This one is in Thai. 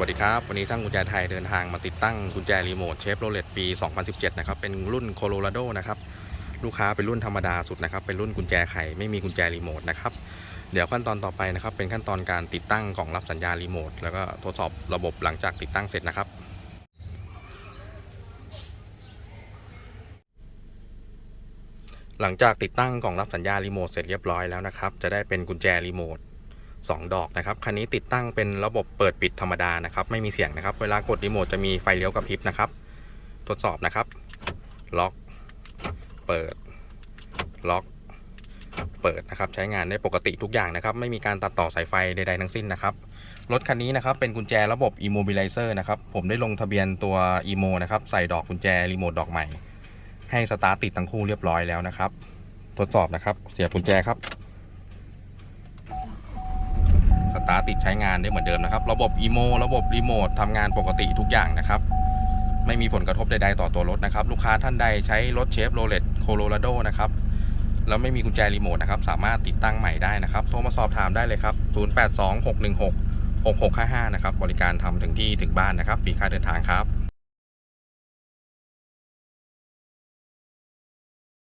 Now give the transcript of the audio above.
วัสดีครับ วันนี้ช่างกุญแจไทยเดินทางมาติดตั้งกุญแจรีโมทเชฟโรเลตปี 2017 นะครับ เป็นรุ่นโคโลราโดนะครับ ลูกค้าเป็นรุ่นธรรมดาสุดนะครับ เป็นรุ่นกุญแจไขไม่มีกุญแจรีโมทนะครับ เดี๋ยวขั้นตอนต่อไปนะครับ เป็นขั้นตอนการติดตั้งกล่องรับสัญญาณรีโมท แล้วก็ทดสอบระบบหลังจากติดตั้งเสร็จนะครับหลังจากติดตั้งกล่องรับสัญญาณรีโมทเสร็จเรียบร้อยแล้วนะครับ จะได้เป็นกุญแจรีโมท 2 ดอกนะครับคันนี้ติดตั้งเป็นระบบเปิดปิดธรรมดานะครับ ไม่มีเสียงนะครับ เวลากดรีโมทจะมีไฟเลี้ยวกระพริบนะครับ ทดสอบนะครับ ล็อก เปิด ล็อก เปิดนะครับ ใช้งานได้ปกติทุกอย่างนะครับ ไม่มีการตัดต่อสายไฟใดๆทั้งสิ้นนะครับ รถคันนี้นะครับ เป็นกุญแจระบบ Immobilizer นะครับ ผมได้ลงทะเบียนตัว Emo นะครับ ใส่ดอกกุญแจรีโมทดอกใหม่ ให้สตาร์ทติดทั้งคู่เรียบร้อยแล้วนะครับ ทดสอบนะครับ เสียบกุญแจครับ ส ตาร์ติดใช้งานได้เหมือนเดิมนะครับ ระบบอีโมระบบรีโมททำงานปกติทุกอย่างนะครับ ไม่มีผลกระทบใดๆต่อตัวรถนะครับ ลูกค้าท่านใดใช้รถเชฟโรเลตโคโลราโดนะครับแล้วไม่มีกุญแจรีโมทนะครับ สามารถติดตั้งใหม่ได้นะครับ โทรมาสอบถามได้เลยครับ 0826166655 นะครับ บริการทำถึงที่ถึงบ้านนะครับฟรีค่าเดินทางครับ